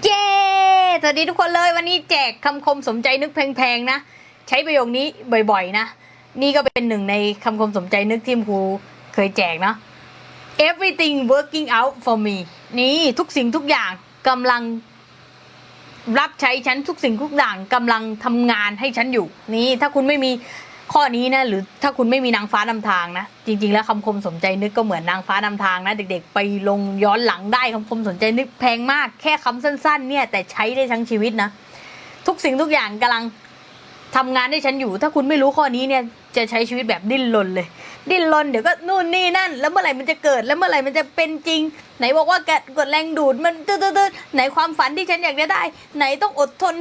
เย้ สวัสดีทุกคนเลยวันนี้แจกคำคมสมใจนึกแพงๆนะ ใช้ประโยคนี้บ่อยๆนะ นี่ก็เป็นหนึ่งในคำคมสมใจนึกที่ครูเคยแจกเนาะ everything working out for me นี่ทุกสิ่งทุกอย่างกำลัง รับใช้ฉันทุกสิ่งทุกอย่างกำลังทำงานให้ฉันอยู่ นี่ถ้าคุณไม่มี ข้อนี้นะหรือถ้าคุณไม่มีนางฟ้านำทางนะ จริง ๆ แล้วคำคมสมใจนึกก็เหมือนนางฟ้านำทางนะเด็กๆ ไปลงย้อนหลังได้คำคมสนใจนึกแพงมาก แค่คำสั้น ๆ เนี่ยแต่ใช้ได้ทั้งชีวิตนะ ทุกสิ่งทุกอย่างกำลังทำงานให้ฉันอยู่ ถ้าคุณไม่รู้ข้อนี้เนี่ยจะใช้ชีวิตแบบดิ้นรนเลย ดิ้นรนเดี๋ยวก็นู่นนี่นั่น แล้วเมื่อไหร่มันจะเกิดแล้วเมื่อไหร่มันจะเป็นจริง ไหนบอกว่ากดแรงดูดมันตืดๆๆไหนความฝันที่ฉันอยากได้ ไหนต้องอดทน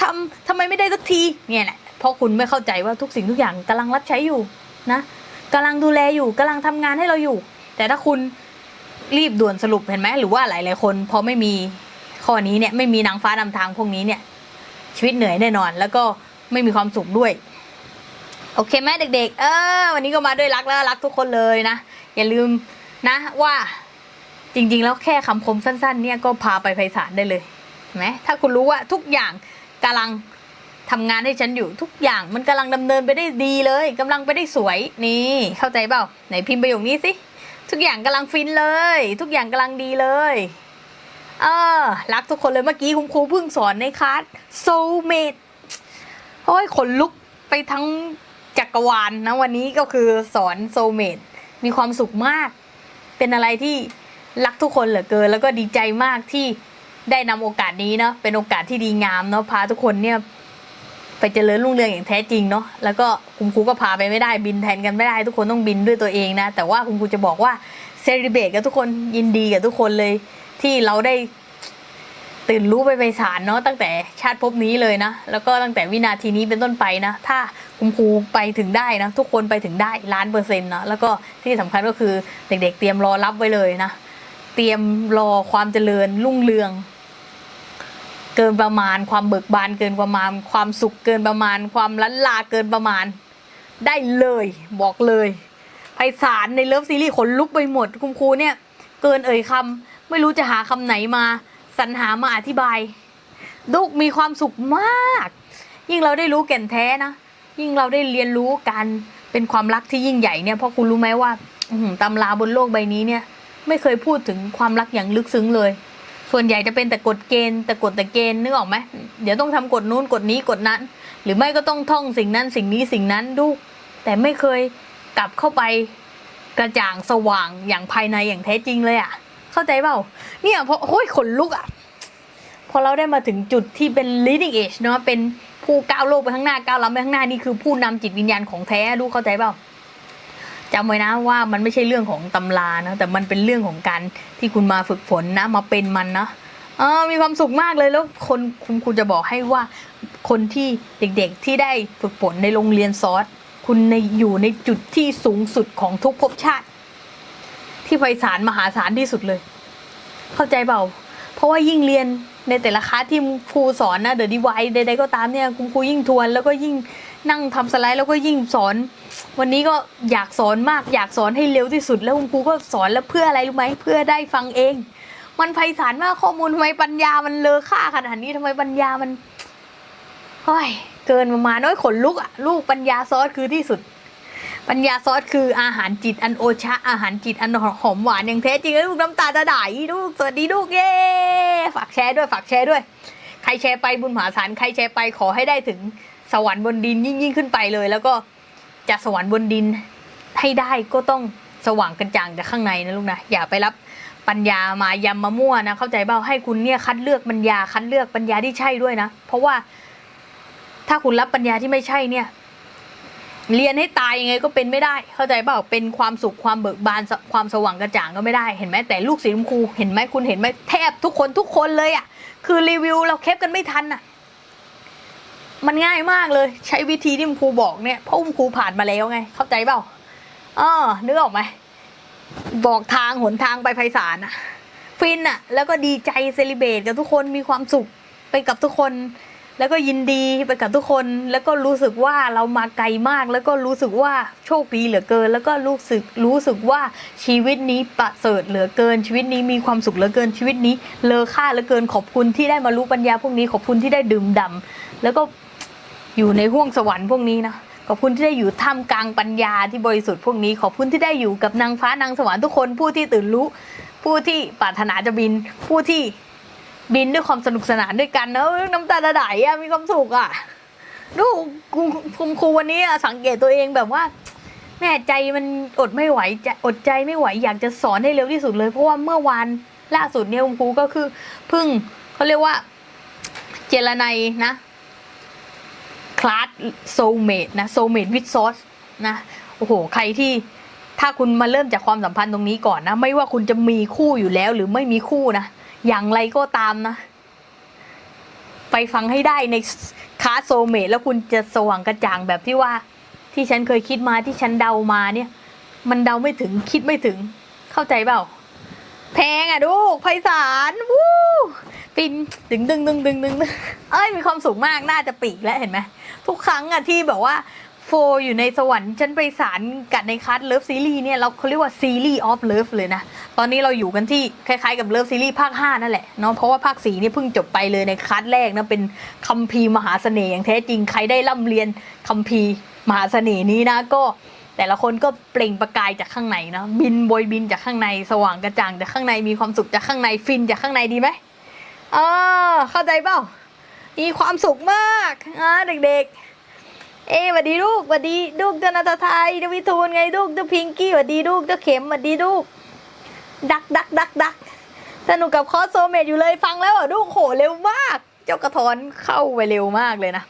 ทำทำไมไม่ได้สักทีเนี่ยแหละ เพราะคุณไม่เข้าใจว่าทุกสิ่งทุกอย่างกำลังรับใช้อยู่นะกำลังดูแลอยู่กำลังทำงานให้เราอยู่ แต่ถ้าคุณรีบด่วนสรุปเห็นไหมหรือว่าหลายๆคนพอไม่มีข้อนี้เนี่ยไม่มีนางฟ้านำทางพวกนี้เนี่ยชีวิตเหนื่อยแน่นอน แล้วก็ไม่มีความสุขด้วย โอเคไหมเด็ก ๆ เออ วันนี้ก็มาด้วยรักแล้วรักทุกคนเลยนะ อย่าลืมนะว่าจริง ๆ แล้วแค่คำคมสั้น ๆ เนี่ยก็พาไปไพศาลได้เลยไหมถ้าคุณรู้ว่าทุกอย่างกำลัง ทำงานให้ฉันอยู่ทุกอย่างมันกำลังดำเนินไปได้ดีเลยกำลังไปได้สวยนี่ เข้าใจเปล่าไหนพิมพ์ประโยคนี้สิทุกอย่างกำลังฟินเลย ทุกอย่างกำลังดีเลยเออรักทุกคนเลยเมื่อกี้คุณครูเพิ่งสอนในคลาส soulmate โอ้ยขนลุกไปทั้งจักรวาลนะวันนี้ก็คือสอน soulmate มีความสุขมาก เป็นอะไรที่รักทุกคนเหลือเกิน แล้วก็ดีใจมากที่ได้นำโอกาสนี้เนาะเป็นโอกาสที่ดีงามเนาะพาทุกคนเนี่ย ไปเจริญรุ่งเรืองอย่างแท้จริงเนาะแล้วก็คุณครูก็พาไปไม่ได้บินแทนกันไม่ได้ ทุกคนต้องบินด้วยตัวเองนะ แต่ว่าคุณครูจะบอกว่าเซเลบรตกับทุกคนยินดีกับทุกคนเลย ที่เราได้ตื่นรู้ไปไปสารเนาะตั้งแต่ชาติภพนี้เลยนะ แล้วก็ตั้งแต่วินาทีนี้เป็นต้นไปนะ ถ้าคุณครูไปถึงได้นะ ทุกคนไปถึงได้ล้านเปอร์เซ็นต์นะแล้วก็ที่สำคัญก็คือเด็กๆ เตรียมรอรับไว้เลยนะ เตรียมรอความเจริญรุ่งเรือง เกินประมาณ ความเบิกบานเกินประมาณ ความสุขเกินประมาณ ความล้นลาเกินประมาณ ได้เลยบอกเลยไพศาลในเลิฟซีรีส์ขนลุกไปหมด คุณครูเนี่ย เกินเอ่ยคำไม่รู้จะหาคำไหนมาสรรหามาอธิบายลูกมีความสุขมาก ยิ่งเราได้รู้แก่นแท้นะ ยิ่งเราได้เรียนรู้การเป็นความรักที่ยิ่งใหญ่เนี่ยเพราะคุณรู้ไหมว่าตำราบนโลกใบนี้เนี่ย ไม่เคยพูดถึงความรักอย่างลึกซึ้งเลย ส่วนใหญ่จะเป็นแต่กฎเกณฑ์แต่กฎแต่เกณฑ์นึกออกไหมเดี๋ยวต้องทำกฎนู้นกฎนี้กฎนั้น หรือไม่ก็ต้องท่องสิ่งนั้นสิ่งนี้สิ่งนั้นดูแต่ไม่เคยกลับเข้าไปกระจ่างสว่างอย่างภายในอย่างแท้จริงเลยอะ เข้าใจเปล่า เนี่ยพอโอ้ยขนลุกอะ พอเราได้มาถึงจุดที่เป็น leading age เนาะเป็นผู้ก้าวโลกไปข้างหน้าก้าวล้ำไปข้างหน้านี่คือผู้นำจิตวิญญาณของแท้ดูเข้าใจเปล่า จำไว้นะว่ามันไม่ใช่เรื่องของตำรานะแต่มันเป็นเรื่องของการที่คุณมาฝึกฝนนะมาเป็นมันนะเออมีความสุขมากเลยแล้วคนคุณครูจะบอกให้ว่าคนที่เด็กๆที่ได้ฝึกฝนในโรงเรียนซอสคุณในอยู่ในจุดที่สูงสุดของทุกภพชาติ ที่ไพศาลมหาศาลที่สุดเลย เข้าใจเปล่า เพราะว่ายิ่งเรียนในแต่ละคลาสที่ครูสอนนะเดอะดีไวใดๆก็ตามเนี่ยคุณครูยิ่งทวนแล้วก็ยิ่งนั่งทำสไลด์แล้วก็ยิ่งสอน วันนี้ก็อยากสอนมากอยากสอนให้เร็วที่สุด แล้วคุณครูก็สอนแล้วเพื่ออะไรรู้ไหมเพื่อได้ฟังเอง มันไพศาลมากข้อมูลทำไมปัญญามันเลอค่าขนาดนี้ทำไมปัญญามันเฮ้ยเกินประมาณน้อยขนลุกอะลูกปัญญาซอสคือที่สุด ปัญญาซอสคืออาหารจิตอันโอชะ อาหารจิตอันหอมหวานอย่างแท้จริงลูกน้ำตาจะไหลลูกสวัสดีลูกเย้ฝากแชร์ด้วยฝากแชร์ด้วย ใครแชร์ไปบุญมหาศาลใครแชร์ไปขอให้ได้ถึงสวรรค์บนดินยิ่งยิ่งขึ้นไปเลยแล้วก็ จากสวรรค์บนดินให้ได้ก็ต้องสว่างกระจ่างจากข้างในนะลูกนะอย่าไปรับปัญญามายำมามั่วนะเข้าใจเปล่าให้คุณเนี่ยคัดเลือกปัญญาคัดเลือกปัญญาที่ใช่ด้วยนะ เพราะว่า ถ้าคุณรับปัญญาที่ไม่ใช่เนี่ย เรียนให้ตายยังไงก็เป็นไม่ได้ เข้าใจเปล่าเป็นความสุขความเบิกบานความสว่างกระจ่างก็ไม่ได้เห็นไหมแต่ลูกสีชมพูเห็นไหมคุณเห็นไหมแทบทุกคนทุกคนเลยอะ่ะ คือรีวิวเราแคปกันไม่ทันอะ มันง่ายมากเลย ใช้วิธีที่คุณครูบอกเนี่ยเพราะคุณครูผ่านมาแล้วไง เข้าใจเปล่าเออนึกออกไหมบอกทางหนทางไปไพศาลอะฟินอะแล้วก็ดีใจเซเลบรตกับทุกคนมีความสุขไปกับทุกคน แล้วก็ยินดีไปกับทุกคน แล้วก็รู้สึกว่าเรามาไกลมาก แล้วก็รู้สึกว่าโชคดีเหลือเกิน แล้วก็รู้สึกรู้สึกว่าชีวิตนี้ประเสริฐเหลือเกิน ชีวิตนี้มีความสุขเหลือเกินชีวิตนี้เลอค่าเหลือเกินขอบคุณที่ได้มารู้ปัญญาพวกนี้ขอบคุณที่ได้ดื่มด่ำแล้วก็ อยู่ในห้วงสวรรค์พวกนี้นะขอบคุณที่ได้อยู่ท่ามกลางปัญญาที่บริสุทธิ์พวกนี้ ขอบคุณที่ได้อยู่กับนางฟ้านางสวรรค์ทุกคนผู้ที่ตื่นรู้ ผู้ที่ปรารถนาจะบิน ผู้ที่บินด้วยความสนุกสนานด้วยกันเนอะน้ำตาไหลอะมีความสุขอะดูกคุณครูวันนี้สังเกตตัวเองแบบว่า แม่ใจมันอดไม่ไหวจอดใจไม่ไหวอยากจะสอนให้เร็วที่สุดเลย เพราะว่าเมื่อวานล่าสุดเนี่ยคุณครูก็คือพึ่งเขาเรียกว่า เจรไนยนะ คลาสโซเมดนะโซเมดวิดซอสนะโอ้โห ใครที่ถ้าคุณมาเริ่มจากความสัมพันธ์ตรงนี้ก่อนนะ ไม่ว่าคุณจะมีคู่อยู่แล้วหรือไม่มีคู่นะ อย่างไรก็ตามนะ ไปฟังให้ได้ในคลาสโซเมตแล้วคุณจะสว่างกระจ่างแบบที่ว่า ที่ฉันเคยคิดมาที่ฉันเดามาเนี่ย มันเดาไม่ถึงคิดไม่ถึง เข้าใจเปล่า แพงอะดูไพศาลวู้ ปินดึงดึงดึงดึงดึงดึงเอ้ยมีความสุขมากน่าจะปีกแล้วเห็นไหมทุกครั้งอะที่แบบว่าโฟอยู่ในสวรรค์ฉันไปสารกัดในคัสเลิฟซีรีส์เนี่ยเราเขาเรียกว่าซีรีส์ออฟเลิฟเลยนะ ตอนนี้เราอยู่กันที่คล้ายๆกับเลิฟซีรีส์ภาค 5 นั่นแหละเนาะเพราะว่าภาค4นี่เพิ่งจบไปเลยในคัสแรกนะเป็นคัมภีร์มหาเสน่ห์อย่างแท้จริงใครได้ร่ำเรียนคัมภีร์มหาเสน่ห์นี้นะก็แต่ละคนก็เปล่งประกายจากข้างในนะบินโบยบินจากข้างในสว่างกระจ่างจากข้างในมีความสุขจากข้างในฟินจากข้างในดีไหม อ่าเข้าใจเปล่ามีความสุขมากอ่าเด็กๆ เอ้สวัสดีลูกสวัสดีลูกเจ้านาตาไทยเจ้าวิทูลไงลูกเจ้าพิงกี้สวัสดีลูกเจ้าเข็มสวัสดีลูกดักดักดักดักสนุกกับคอสโซเมดอยู่เลยฟังแล้วอะลูกโหเร็วมาก เจ้ากระท้อนเข้าไปเร็วมากเลยนะ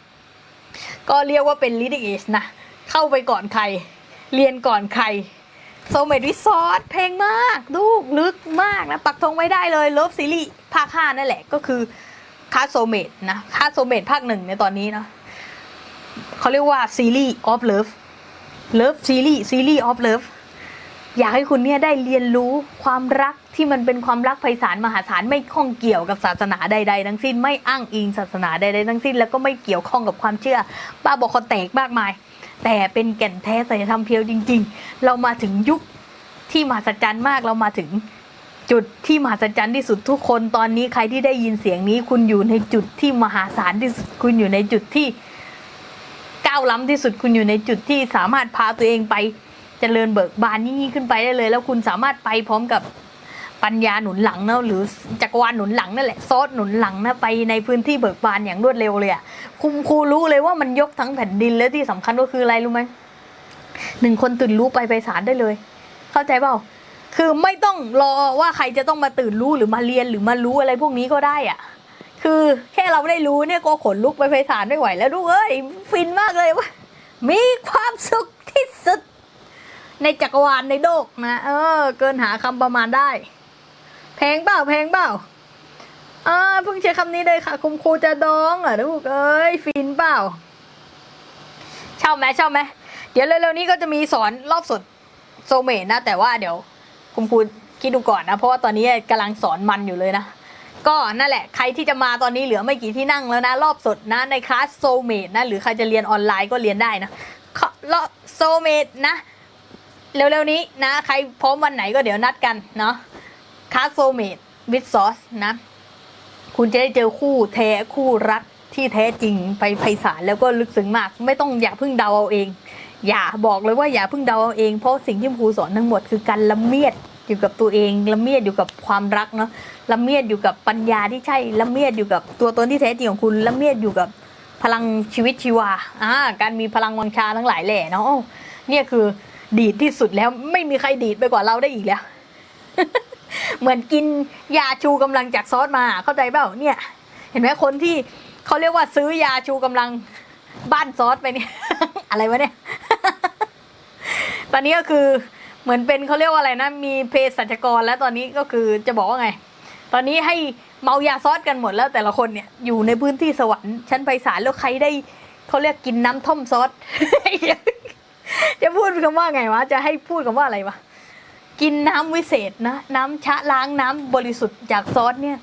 ก็เรียกว่าเป็น leading age นะ เข้าไปก่อนใคร เรียนก่อนใคร โซเมดวิซอร์เพลงมาก ลูกลึกมากนะ ปักธงไว้ได้เลยเลิฟซีรีส์ภาคห้านั่นแหละ ก็คือคาโซเมดนะคาโซเมดภาคหนึ่งในตอนนี้เนาะเขาเรียกว่าซีรีส์ออฟเลิฟเลิฟซีรีส์ซีรีส์ออฟเลิฟอยากให้คุณเนี่ยได้เรียนรู้ความรักที่มันเป็นความรักไพศาลมหาศาลไม่ข้องเกี่ยวกับศาสนาใด ๆ ทั้งสิ้นไม่อ้างอิงศาสนาใดๆทั้งสิ้น แล้วก็ไม่เกี่ยวข้องกับความเชื่อบ้าบอกคอแตกมากมาย แต่เป็นแก่นแท้สัจธรรมเพียวจริง ๆ เรามาถึงยุคที่มหัศจรรย์มากเรามาถึงจุดที่มหัศจรรย์ที่สุดทุกคนตอนนี้ใครที่ได้ยินเสียงนี้ คุณอยู่ในจุดที่มหาศาลที่สุดคุณอยู่ในจุดที่ก้าวล้ำที่สุดคุณอยู่ในจุดที่สามารถพาตัวเองไปเจริญเบิกบานยิ่งขึ้นไปได้เลย แล้วคุณสามารถไปพร้อมกับปัญญาหนุนหลังนะหรือจักรวาลหนุนหลังนั่นแหละซอสหนุนหลังนะไปในพื้นที่เบิกบานอย่างรวดเร็วเลยอะ คุณครูรู้เลยว่ามันยกทั้งแผ่นดินและที่สำคัญก็คืออะไรรู้ไหมหนึ่งคนตื่นรู้ไปไปศาลได้เลย เข้าใจเปล่า คือไม่ต้องรอว่าใครจะต้องมาตื่นรู้หรือมาเรียนหรือมารู้อะไรพวกนี้ก็ได้อะคือแค่เราได้รู้เนี่ยก็ขนลุกไปไพศาลไม่ไหวแล้วลูกเอ้ยฟินมากเลยว่ามีความสุขที่สุด ในจักรวาลในโลกนะ เออ เกินหาคำประมาณได้ แพงเปล่าแพงเปล่า อ่าเพิ่งใช้คำนี้เลยค่ะ คุณครูจะดองเหรอลูกเอ้ยฟินเปล่าชอบไหมชอบไหมเดี๋ยวเร็วๆนี้ก็จะมีสอนรอบสดโซเมตนะแต่ว่าเดี๋ยวคุณครูคิดดูก่อนนะ เพราะว่าตอนนี้กำลังสอนมันอยู่เลยนะ ก็นั่นแหละใครที่จะมาตอนนี้เหลือไม่กี่ที่นั่งแล้วนะ รอบสดนะในคลาสโซเมตนะ หรือใครจะเรียนออนไลน์ก็เรียนได้นะรอบโซเมตนะ เร็วๆนี้นะ ใครพร้อมวันไหนก็เดี๋ยวนัดกันเนาะคลาสโซเมดวิดซอสนะ คุณจะได้เจอคู่แท้คู่รักที่แท้จริงไปไพศาลแล้วก็ลึกซึ้งมาก ไม่ต้องอย่าเพิ่งเดาเอาเอง อย่าบอกเลยว่าอย่าเพิ่งเดาเอาเองเพราะสิ่งที่ครูสอนทั้งหมดคือการละเมียดอยู่กับตัวเองละเมียดอยู่กับความรักเนาะละเมียดอยู่กับปัญญาที่ใช่ละเมียดอยู่กับตัวตนที่แท้จริงของคุณละเมียดอยู่กับพลังชีวิตชีวาอ่าการมีพลังวังชาทั้งหลายแหล่เนาะเนี่ยคือดีดที่สุดแล้วไม่มีใครดีดไปกว่าเราได้อีกแล้ว เหมือนกินยาชูกำลังจากซอสมาเข้าใจเปล่าเนี่ย เห็นไหมคนที่เขาเรียกว่าซื้อยาชูกำลังบ้านซอสไปเนี่ยอะไรวะเนี่ย ตอนนี้ก็คือเหมือนเป็นเขาเรียกว่าอะไรนะ มีเภสัชกรแล้วตอนนี้ก็คือจะบอกว่าไง ตอนนี้ให้เมายาซอสกันหมดแล้วแต่ละคนเนี่ยอยู่ในพื้นที่สวรรค์ชั้นไปศาลแล้วใครได้เขาเรียกกินน้ำท่อมซอสจะพูดคำว่าไงวะ จะให้พูดคำว่าอะไรวะ กินน้ำวิเศษนะ น้ำชะล้างน้ำบริสุทธิ์จากซอสเนี่ย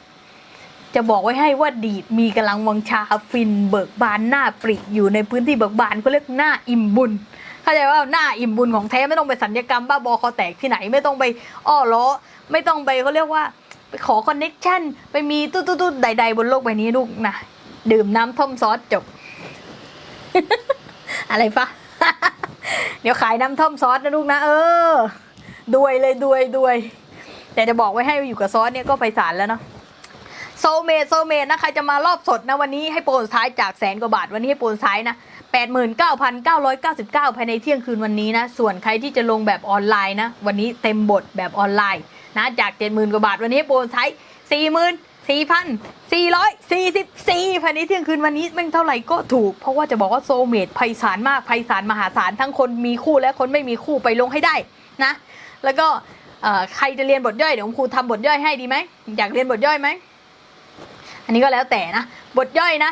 จะบอกไว้ให้ว่าดีดมีกำลังวังชาฟินเบิกบานหน้าปริอยู่ในพื้นที่เบิกบานเขาเรียกหน้าอิ่มบุญเข้าใจว่าหน้าอิ่มบุญของแท้ไม่ต้องไปสัญญกรรมบ้าบอคอแตกที่ไหนไม่ต้องไปอ้อล้อไม่ต้องไปเขาเรียกว่าไปขอคอนเน็กชันไปมีตู้ตู้ตู้ใด ๆ บนโลกใบนี้ลูกนะดื่มน้ำท่อมซอสจบ อะไรปะเดี๋ยวขายน้ำท่อมซอสนะลูกนะเออ ด้วยเลยด้วยด้วย แต่จะบอกไว้ให้อยู่กับซอสเนี่ยก็ไปสารแล้วเนาะโซเมดโซเมดนะใครจะมารอบสดนะวันนี้ให้โปรสุดท้ายจากแสนกว่าบาทวันนี้ให้โปรสุดท้ายนะแปดหมื่นเก้าพันเก้าร้อยเก้าสิบเก้าภายในเที่ยงคืนวันนี้นะ ส่วนใครที่จะลงแบบออนไลน์นะ วันนี้เต็มบทแบบออนไลน์นะจากเจ็ดหมื่นกว่าบาท วันนี้ให้โปรสุดท้ายสี่หมื่นสี่พันสี่ร้อยสี่สิบสี่ภายในเที่ยงคืนวันนี้แม่งเท่าไหร่ก็ถูก เพราะว่าจะบอกว่าโซเมดไพศาลมากไพศาลมหาศาลทั้งคนมีคู่และคนไม่มีคู่ไปลงให้ได้นะ แล้วก็ใครจะเรียนบทย่อยเดี๋ยวครูทำบทย่อยให้ดีไหมอยากเรียนบทย่อยไหมอันนี้ก็แล้วแต่นะบทย่อยนะ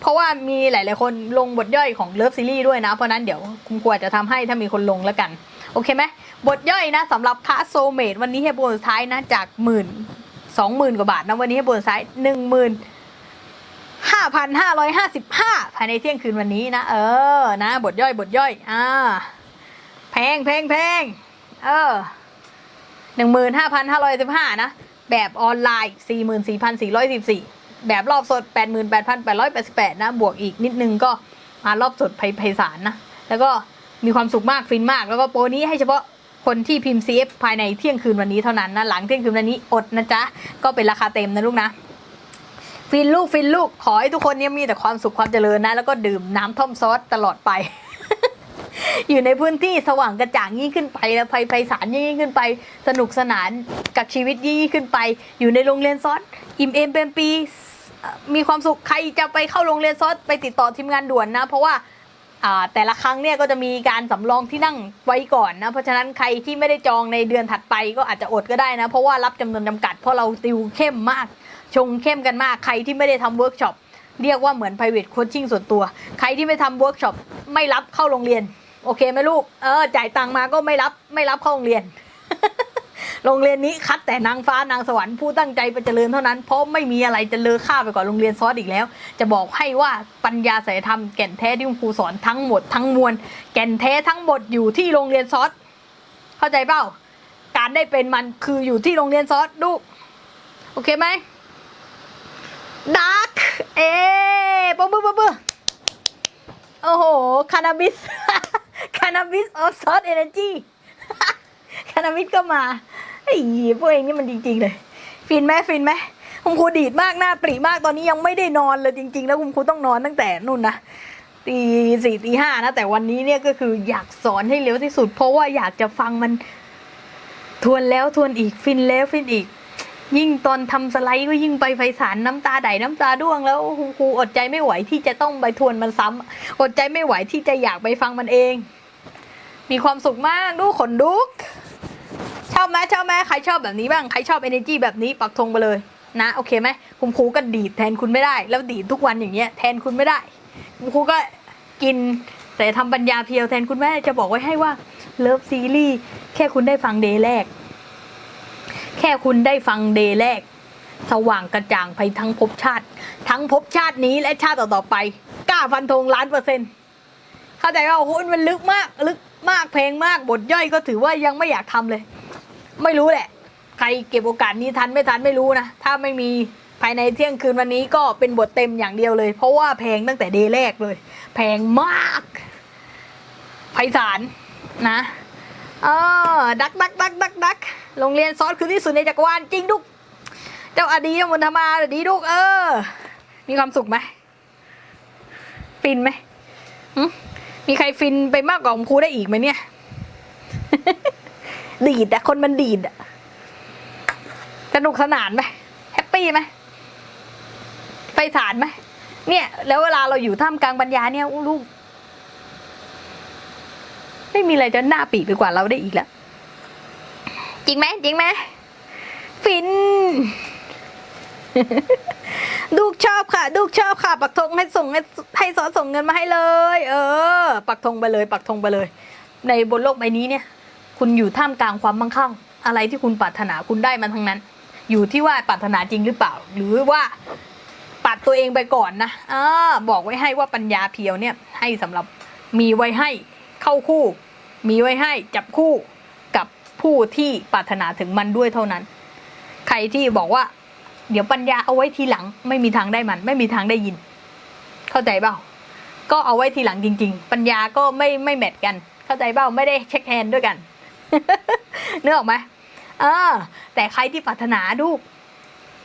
เพราะว่ามีหลาย ๆ คนลงบทย่อยของเลิฟซีรีส์ด้วยนะ เพราะนั้นเดี๋ยวคุณครูอาจจะทำให้ถ้ามีคนลงแล้วกัน โอเคไหมบทย่อยนะสำหรับคลาสโซเมดวันนี้ให้บนสุดท้ายนะจากหมื่นสองหมื่นกว่าบาทนะวันนี้ให้บนสุดท้ายหนึ่งหมื่นห้าพันห้าร้อยห้าสิบห้าภายในเที่ยงคืนวันนี้นะ เออนะ บทย่อยบทย่อย อ่า แพงแพงแพง เออหนึ่งหมื่นห้าพันห้าร้อยสิบห้านะ แบบออนไลน์สี่หมื่นสี่พันสี่ร้อยสิบสี่แบบรอบสดแปดหมื่นแปดพันแปดร้อยแปดสิบแปดนะ บวกอีกนิดนึงก็มารอบสดไพไพศาลนะ แล้วก็มีความสุขมากฟินมาก แล้วก็โปรนี้ให้เฉพาะคนที่พิมพ์ CF ภายในเที่ยงคืนวันนี้เท่านั้นนะ หลังเที่ยงคืนวันนี้อดนะจ๊ะ ก็เป็นราคาเต็มนะลูกนะ ฟินลูกฟินลูกขอให้ทุกคนเนี่ยมีแต่ความสุขความเจริญนะ แล้วก็ดื่มน้ำท่อมซอสตลอดไป อยู่ในพื้นที่สว่างกระจ่างยิ่งขึ้นไปแล้วไพไพศาลยิ่งขึ้นไป สนุกสนานกับชีวิตยิ่งขึ้นไป อยู่ในโรงเรียนซอสอิ่มเอมเป็นปีมีความสุขใครจะไปเข้าโรงเรียนซอสไปติดต่อทีมงานด่วนนะ เพราะว่าอ่าแต่ละครั้งเนี่ยก็จะมีการสำรองที่นั่งไว้ก่อนนะ เพราะฉะนั้นใครที่ไม่ได้จองในเดือนถัดไปก็อาจจะอดก็ได้นะ เพราะว่ารับจำนวนจำกัดเพราะเราติวเข้มมาก ชงเข้มกันมากใครที่ไม่ได้ทำเวิร์กช็อปเรียกว่าเหมือน private coaching ส่วนตัว ใครที่ไม่ทำเวิร์กช็อปไม่รับเข้าโรงเรียน โอเคไหมลูก เออ จ่ายตังมาก็ไม่รับไม่รับเข้าโรงเรียน โรงเรียนนี้คัดแต่นางฟ้านางสวรรค์ผู้ตั้งใจไปเจริญเท่านั้น เพราะไม่มีอะไรจะเลอค่าไปกว่าโรงเรียนซอสอีกแล้ว จะบอกให้ว่าปัญญาสายธรรมแก่นแท้ที่คุณครูสอนทั้งหมดทั้งมวลแก่นแท้ทั้งหมดอยู่ที่โรงเรียนซอสเข้าใจเปล่า การได้เป็นมันคืออยู่ที่โรงเรียนซอสลูก โอเคไหมดาร์กเอ๊ปะบึ้ปะบึ้โอ้โห คานาบิส คานาบิสออฟซอสเอเนจีคานาบิสก็มาไอ้ยีพวกเองนี่มันจริง ๆ เลย ฟินไหมฟินไหมคุณครูดีดมากหน้าปรีมากตอนนี้ยังไม่ได้นอนเลยจริง ๆ แล้วคุณครูต้องนอนตั้งแต่นู่นนะตีสี่ตีห้านะ แต่วันนี้เนี่ยก็คืออยากสอนให้เร็วที่สุด เพราะว่าอยากจะฟังมัน ทวนแล้วทวนอีกฟินแล้วฟินอีก ยิ่งตอนทำสไลด์ก็ยิ่งไปไฟสารน้ำตาไหลน้ำตาร่วงแล้วคุณครูอดใจไม่ไหวที่จะต้องไปทวนมันซ้ำอดใจไม่ไหวที่จะอยากไปฟังมันเอง มีความสุขมากดูขนลุก ชอบไหมชอบไหมใครชอบแบบนี้บ้างใครชอบ energy แบบนี้ปักธงไปเลยนะโอเคไหมคุณครูก็ดีดแทนคุณไม่ได้ แล้วดีดทุกวันอย่างเงี้ยแทนคุณไม่ได้คุณครูก็กินแต่ทำปัญญาเพียวแทนคุณแม่จะบอกไว้ให้ว่าเลิฟซีรีส์แค่คุณได้ฟังเดย์แรก แค่คุณได้ฟังเดย์แรก สว่างกระจ่างไปทั้งภพชาติ ทั้งภพชาตินี้และชาติต่อๆไปกล้าฟันธงล้านเปอร์เซ็นต์เข้าใจว่าโอ้โหมันลึกมากลึก มากเพลงมากบทย่อยก็ถือว่ายังไม่อยากทำเลย ไม่รู้แหละ ใครเก็บโอกาสนี้ทันไม่ทันไม่รู้นะ ถ้าไม่มีภายในเที่ยงคืนวันนี้ก็เป็นบทเต็มอย่างเดียวเลย เพราะว่าแพงตั้งแต่เดย์แรกเลย แพงมากไพศาลนะเออดักดักดักดักดักโรงเรียนซอสคือที่สุดในจักรวาลจริงดุก เจ้าอดีตมนธมาดีดุกเออ มีความสุขไหมฟินไหม มีใครฟินไปมากกว่าของครูได้อีกไหมเนี่ย ดีดอะคนมันดีดอะสนุกสนานไหมแฮปปี้ไหมไฟสารไหมเนี่ย แล้วเวลาเราอยู่ท่ามกลางปัญญาเนี่ยอู้ลูกไม่มีอะไรจะหน้าปีกไปกว่าเราได้อีกแล้ว จริงไหมจริงไหมฟิน ดูกชอบค่ะ ดูกชอบค่ะ ปักธงให้ส่งให้ให้ซอสส่งเงินมาให้เลย เออ ปักธงไปเลย ปักธงไปเลย ในบนโลกใบนี้เนี่ย คุณอยู่ท่ามกลางความมั่งคั่ง อะไรที่คุณปรารถนาคุณได้มันทั้งนั้น อยู่ที่ว่าปรารถนาจริงหรือเปล่า หรือว่าปัดตัวเองไปก่อนนะอ่าบอกไว้ให้ว่าปัญญาเพียวเนี่ย ให้สำหรับมีไว้ให้เข้าคู่ มีไว้ให้จับคู่กับผู้ที่ปรารถนาถึงมันด้วยเท่านั้น ใครที่บอกว่า เดี๋ยวปัญญาเอาไว้ทีหลัง ไม่มีทางได้มัน ไม่มีทางได้ยิน เข้าใจเปล่าก็เอาไว้ทีหลังจริง ๆ ปัญญาก็ไม่ไม่แมทกัน เข้าใจเปล่าไม่ได้เช็คแฮนด์ด้วยกันเนึกอออกไหมเออ แต่ใครที่ปรารถนาดู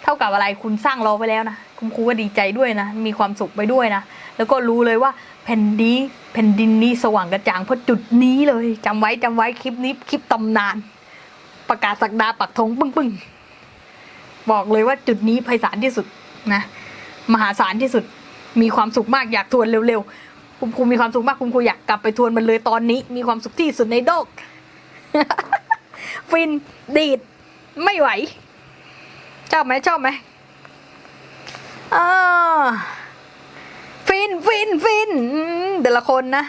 เท่ากับอะไรคุณสร้างรอไปแล้วนะคุณครูก็ดีใจด้วยนะ มีความสุขไปด้วยนะ แล้วก็รู้เลยว่าแผ่นดีแผ่นดินนี้สว่างกระจ่างเพราะจุดนี้เลยจำไว้จำไว้คลิปนี้คลิปตำนาน ประกาศสักดาปักธงปึ้งปึ้ง บอกเลยว่าจุดนี้ไพศาลที่สุดนะ มหาศาลที่สุดมีความสุขมากอยากทวนเร็วๆคุณครูมีความสุขมากคุณครูอยากกลับไปทวนมันเลยตอนนี้ มีความสุขที่สุดในโลกฟินดีดไม่ไหวชอบไหมชอบไหมอ่าฟินฟินฟินอืมแต่ละคนนะ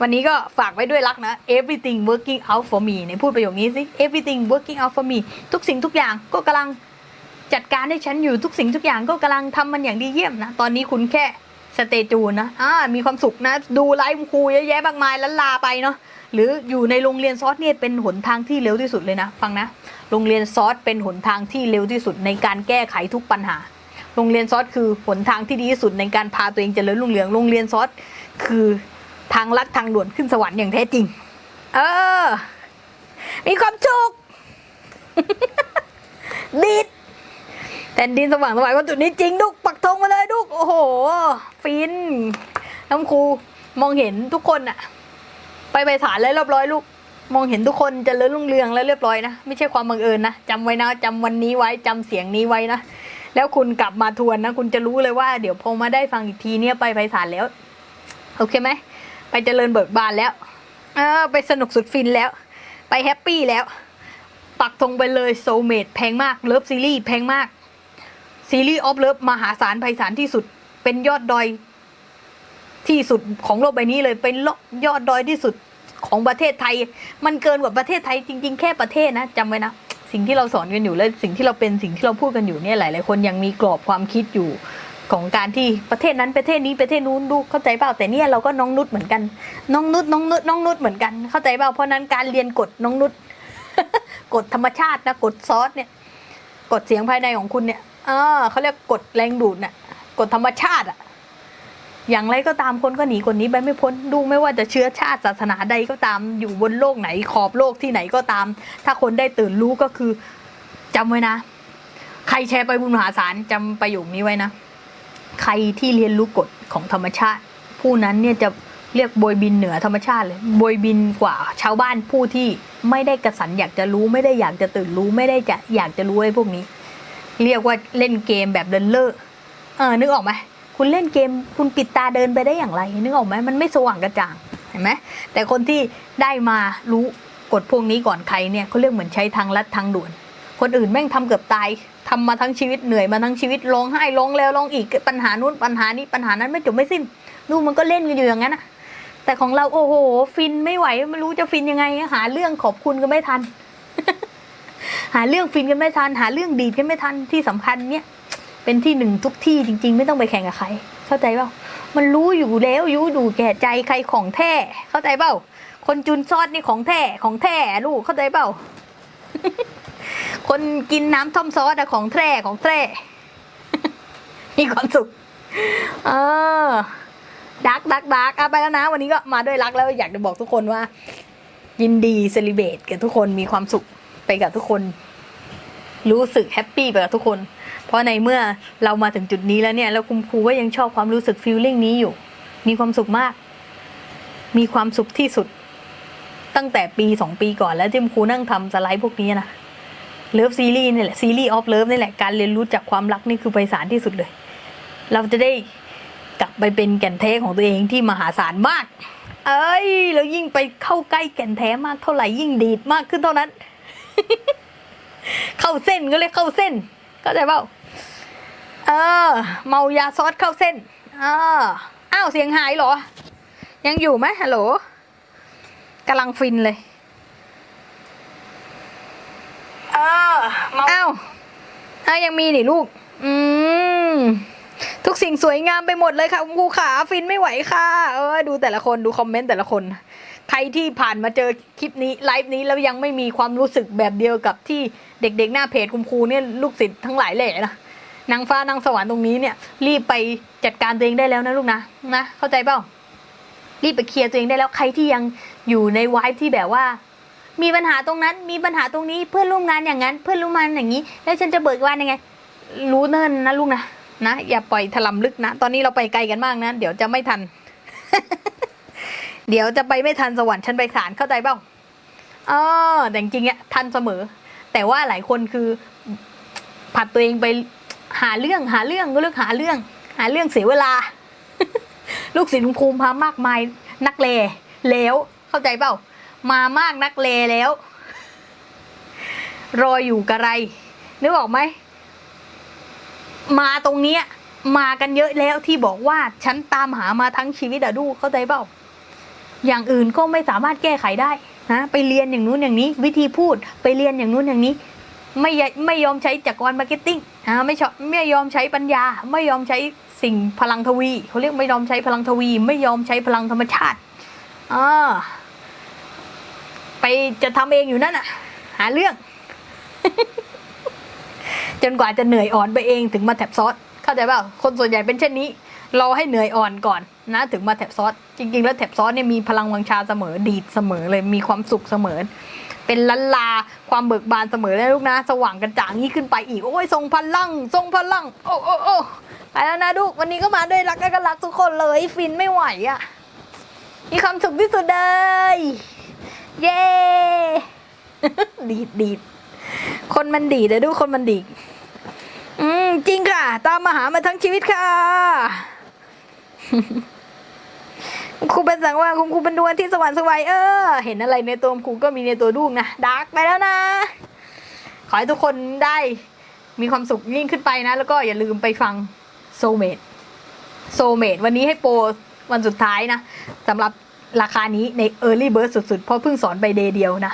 วันนี้ก็ฝากไว้ด้วยรักนะ everything working out for me เนี่ยพูดประโยคนี้สิ everything working out for me ทุกสิ่งทุกอย่างก็กำลัง จัดการให้ฉันอยู่ทุกสิ่งทุกอย่างก็กำลังทำมันอย่างดีเยี่ยมนะ ตอนนี้คุณแค่สเตจูนนะอ่ามีความสุขนะ ดูไลฟ์ครูเยอะแยะมากมายล้านลาไปเนาะหรืออยู่ในโรงเรียนซอสเนี่ยเป็นหนทางที่เร็วที่สุดเลยนะ ฟังนะ โรงเรียนซอสเป็นหนทางที่เร็วที่สุดในการแก้ไขทุกปัญหา โรงเรียนซอสคือหนทางที่ดีที่สุดในการพาตัวเองเจริญรุ่งเรืองโรงเรียนซอสคือทางลัดทางด่วนขึ้นสวรรค์อย่างแท้จริง เออ มีความสุขดีด แผ่นดินสว่างสวายก็จุดนี้จริงดุกปักธงมาเลยดุกโอ้โห ฟินน้ำครูมองเห็นทุกคนอะไปไปฐานแล้วเรียบร้อยลูก มองเห็นทุกคนเจะเริญรุ่งเรืองแล้วเรียบร้อยนะ ไม่ใช่ความบังเอิญนะจำไว้นะจำวันนี้ไว้จำเสียงนี้ไว้นะ แล้วคุณกลับมาทวนนะ คุณจะรู้เลยว่า เดี๋ยวพอมาได้ฟังอีกทีเนี่ยไปไพศาลแล้ว โอเคไหม ไปเจริญเบิกบานแล้วเออไปสนุกสุดฟินแล้ว ไปแฮปปี้แล้ว ปักธงไปเลยโซเมดแพงมากเลิฟซีรีส์แพงมาก ซีรีส์ออฟเลิฟมหาศาลไพศาลที่สุด เป็นยอดดอยที่สุดของโลกใบนี้เลยเป็นยอดดอยที่สุดของประเทศไทย มันเกินกว่าประเทศไทยจริง ๆ แค่ประเทศนะจำไว้นะสิ่งที่เราสอนกันอยู่และสิ่งที่เราเป็นสิ่งที่เราพูดกันอยู่เนี่ยหลายๆคนยังมีกรอบความคิดอยู่ของการที่ประเทศนั้นประเทศนี้ประเทศนู้นดูเข้าใจเปล่าแต่เนี่ยเราก็น้องนุชเหมือนกัน น้องนุชน้องนุชน้องนุชเหมือนกัน เข้าใจเปล่าเพราะนั้นการเรียนกฎน้องนุชกฎธรรมชาตินะกฎซอสเนี่ยกฎเสียงภายในของคุณเนี่ย เออเขาเรียกกฎแรงดูดน่ะกฎธรรมชาติอะอย่างไรก็ตามคนก็หนีกฎนี้ไปไม่พ้นดูไม่ว่าจะเชื้อชาติศาสนาใดก็ตามอยู่บนโลกไหนขอบโลกที่ไหนก็ตาม ถ้าคนได้ตื่นรู้ก็คือจำไว้นะ ใครแชร์ไปบุญมหาศาลจำประโยคนี้ไว้นะ ใครที่เรียนรู้กฎของธรรมชาติ ผู้นั้นเนี่ยจะเรียกโบยบินเหนือธรรมชาติเลยโบยบินกว่าชาวบ้านผู้ที่ไม่ได้กระสันอยากจะรู้ไม่ได้อยากจะตื่นรู้ไม่ได้จะอยากจะรู้ไอ้พวกนี้ เรียกว่าเล่นเกมแบบเดินเล่อเออนึกออกไหมคุณเล่นเกมคุณปิดตาเดินไปได้อย่างไรนึกออกไหมมันไม่สว่างกระจ่างเห็นไหมแต่คนที่ได้มารู้กฎพวกนี้ก่อนใครเนี่ยเขาเรียกเหมือนใช้ทางลัดทางด่วน คนอื่นแม่งทำเกือบตายทำมาทั้งชีวิตเหนื่อยมาทั้งชีวิตร้องไห้ร้องแล้วร้องอีกปัญหานู้นปัญหานี้ปัญหานั้นไม่จบไม่สิ้นดูมันก็เล่นกันอยู่อย่างนั้นนะแต่ของเราโอ้โห ฟินไม่ไหวไม่รู้จะฟินยังไงหาเรื่องขอบคุณก็ไม่ทัน หาเรื่องฟินกันไม่ทัน หาเรื่องดีดกันไม่ทันที่สำคัญเนี่ยเป็นที่หนึ่งทุกที่จริง ๆ ไม่ต้องไปแข่งกับใคร เข้าใจเปล่ามันรู้อยู่แล้วรู้อยู่แก่ใจใครของแท้เข้าใจเปล่าคนจุนซอดนี่ของแท้ของแท้ลูกเข้าใจเปล่าคนกินน้ำท่อมซอสอะของแท้ของแท้มีความสุขเออดักดักดักเอาไปแล้วนะ วันนี้ก็มาด้วยรักแล้วอยากจะบอกทุกคนว่า ยินดีเซเบตกับทุกคนมีความสุข ไปกับทุกคน รู้สึกแฮปปี้ไปกับทุกคน เพราะในเมื่อเรามาถึงจุดนี้แล้วเนี่ยแล้วคุณครูก็ยังชอบความรู้สึกฟีลลิ่งนี้อยู่ มีความสุขมาก มีความสุขที่สุด ตั้งแต่ปีสองปีก่อนแล้วที่คุณครูนั่งทำสไลด์พวกนี้นะเลิฟซีรีส์นี่แหละซีรีส์ออฟเลิฟนี่แหละการเรียนรู้จากความรักนี่คือไพศาลที่สุดเลย เราจะได้กลับไปเป็นแก่นแท้ของตัวเองที่มหาศาลมาก เอ้ย แล้วยิ่งไปเข้าใกล้แก่นแท้มากเท่าไหร่ยิ่งดีดมากขึ้นเท่านั้น เข้าเส้นก็เลยเข้าเส้นเข้าใจเปล่าเออ เมายาซอสเข้าเส้นเอออ้าวเสียงหายเหรอ ยังอยู่ไหมฮัลโหลกำลังฟินเลยเออเมาอ้าวอะยังมีนี่ลูก อืมทุกสิ่งสวยงามไปหมดเลยค่ะคุณครูขาฟินไม่ไหวค่ะ เออดูแต่ละคนดูคอมเมนต์แต่ละคน ใครที่ผ่านมาเจอคลิปนี้ไลฟ์นี้แล้วยังไม่มีความรู้สึกแบบเดียวกับที่เด็กๆหน้าเพจคุณครูเนี่ยลูกศิษย์ทั้งหลายแหล่นะนางฟ้านางสวรรค์ตรงนี้เนี่ย รีบไปจัดการตัวเองได้แล้วนะลูกนะนะ เข้าใจเปล่ารีบไปเคลียร์ตัวเองได้แล้วใครที่ยังอยู่ในวายที่แบบว่า มีปัญหาตรงนั้น มีปัญหาตรงนี้เพื่อนร่วมงานอย่างนั้น เพื่อนร่วมงานอย่างนี้ แล้วฉันจะเบิกวันยังไง รู้เนิ่นนะลูกนะนะอย่าปล่อยถลำลึกนะ ตอนนี้เราไปไกลกันมากนะ เดี๋ยวจะไม่ทัน เดี๋ยวจะไปไม่ทันสวรรค์ฉันไปศาลเข้าใจเปล่าเออแต่จริงๆอะทันเสมอ แต่ว่าหลายคนคือผัดตัวเองไปหาเรื่องหาเรื่องก็เลือกหาเรื่อง หาเรื่องเสียเวลา ลูกศิษย์คุณครูมามากมายนักเลแล้วเข้าใจเปล่ามามากนักเลแล้ว รออยู่กระไรนึกออกไหมมาตรงเนี้ยมากันเยอะแล้วที่บอกว่าฉันตามหามาทั้งชีวิตอะดูเข้าใจเปล่า อย่างอื่นก็ไม่สามารถแก้ไขได้นะไปเรียนอย่างนู้นอย่างนี้ วิธีพูดไปเรียนอย่างนู้นอย่างนี้ ไม่ไม่ยอมใช้จักรวาลมาร์เก็ตติ้งอ่าไม่ชอบไม่ยอมใช้ปัญญา ไม่ยอมใช้สิ่งพลังทวีเขาเรียกไม่ยอมใช้พลังทวี ไม่ยอมใช้พลังธรรมชาติอ่าไปจะทำเองอยู่นั่นอะหาเรื่อง จนกว่าจะเหนื่อยอ่อนไปเองถึงมาแท็บซอสเข้าใจเปล่าคนส่วนใหญ่เป็นเช่นนี้รอให้เหนื่อยอ่อนก่อน นะถึงมาแท็บซอสจริง ๆ แล้วแท็บซอสเนี่ยมีพลังวังชาเสมอดีดเสมอเลยมีความสุขเสมอ เป็นลันลาความเบิกบานเสมอเลยลูกนะ สว่างกระจ่างยิ่งขึ้นไปอีก โอ้ยทรงพลังทรงพลัง โอ้โอ้โอ้ไปแล้วนะลูกวันนี้ก็มาด้วยรักกันรักทุกคนเลยฟินไม่ไหวอะ่ะมีความสุขที่สุดเลยเย้ดีดดีดคนมันดีดเลยดูคนมันดีดอืมจริงค่ะ ตามมาหามาทั้งชีวิตค่ะ ครูเป็นสังว่าคุณครูเป็นดวงที่สวรรค์สวยเออ เห็นอะไรในตัวครูก็มีในตัวลูกนะดาร์กไปแล้วนะ ขอให้ทุกคนได้มีความสุขยิ่งขึ้นไปนะ แล้วก็อย่าลืมไปฟังโซเมดโซเมดวันนี้ให้โปรวันสุดท้ายนะสำหรับราคานี้ใน Early Bird สุดๆ เพราะเพิ่งสอนไปเดย์เดียวนะ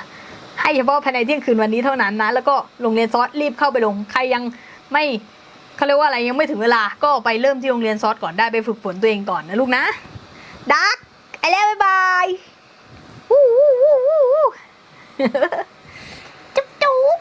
ให้เฉพาะภายในเที่ยงคืนวันนี้เท่านั้นนะ แล้วก็โรงเรียนซอสรีบเข้าไปลง ใครยังไม่เขาเรียกว่าอะไรยังไม่ถึงเวลา ก็ไปเริ่มที่โรงเรียนซอสก่อนได้ไปฝึกฝนตัวเองก่อนนะลูกนะ ดักไอแล้วบ๊ายบายวู้วู้วู้วู้จุ๊บจุ๊บ